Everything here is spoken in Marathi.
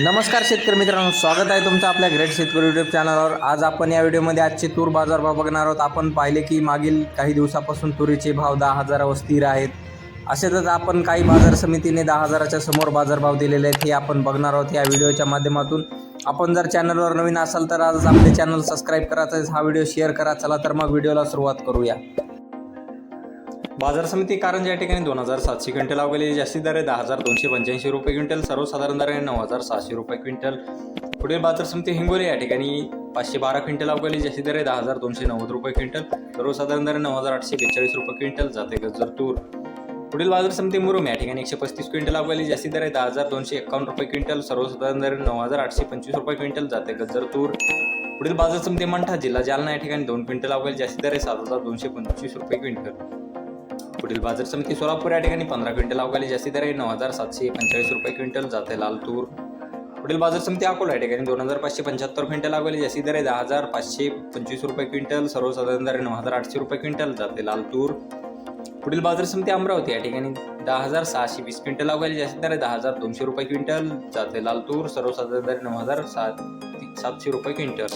नमस्कार शेतकरी मित्रांनो स्वागत आहे तुमचं आपल्या ग्रेट शेतकरी युट्यूब चॅनलवर आज आपण या व्हिडिओमध्ये आजचे तूर बाजारभाव बघणार आहोत. आपण पाहिले की मागील काही दिवसापासून तुरीचे भाव दहा हजारावर स्थिर आहेत. असेच आपण काही बाजार समितीने दहा हजाराच्या समोर बाजारभाव दिलेले आहेत हे आपण बघणार आहोत या व्हिडिओच्या माध्यमातून. आपण जर चॅनलवर नवीन असाल तर आज आपले चॅनल सबस्क्राईब करायचं हा व्हिडिओ शेअर करा. चला तर मग व्हिडिओला सुरुवात करूया. बाजार समिती कारंजा या ठिकाणी दोन हजार सातशे क्विंटल अवघेली जास्ती दर आहे दहा हजार दोनशे पंच्याऐंशी रुपये क्विंटल सर्वसाधारण दर आहे नऊ हजार सहाशे रुपये क्विंटल. पुढील बाजार समिती हिंगोली या ठिकाणी पाचशे बारा क्विंटल अवघेली जास्ती दर आहे दहा हजार दोनशे नव्वद रुपये क्विंटल सर्वसाधारण दर आहे नऊ हजार आठशे बेचाळीस रुपये क्विंटल जाते गजर तूर. पुढील बाजार समिती मुरुम या ठिकाणी एकशे पस्तीस क्विंटल अवघेली जास्ती दर आहे दहा हजार दोनशे एकावन्न रुपये क्विंटल सर्वसाधारण दर नऊ हजार आठशे पंचवीस रुपये क्विंटल जाते गजर तूर. पुढील बाजार समिती मंठा जिल्हा जालना या ठिकाणी दोन क्विंटल अवघेली जास्ती दर आहे सात हजार दोनशे पंचवीस रुपये क्विंटल. पुढील बाजार समिती सोलापूर या ठिकाणी पंधरा क्विंटल अवघाली जास्ती दर आहे नऊ हजार सातशे पंचेचाळीस रुपये क्विंटल जाते लाल तूर. पुढील बाजार समिती अकोला या ठिकाणी दोन हजार पाचशे पंच्याहत्तर क्विंटल अवघाली जास्ती दर आहे दहा हजार पाचशे पंचवीस रुपये क्विंटल सर्वसाधारण दर नऊ हजार आठशे रुपये क्विंटल जाते लाल तूर. पुढील बाजार समिती अमरावती या ठिकाणी दहा हजार सहाशे वीस क्विंटल अवघाली जास्ती दर आहे दहा हजार दोनशे रुपये क्विंटल जाते लाल तूर. सर्वसाधारण दर नऊ हजार सात सातशे रुपये क्विंटल.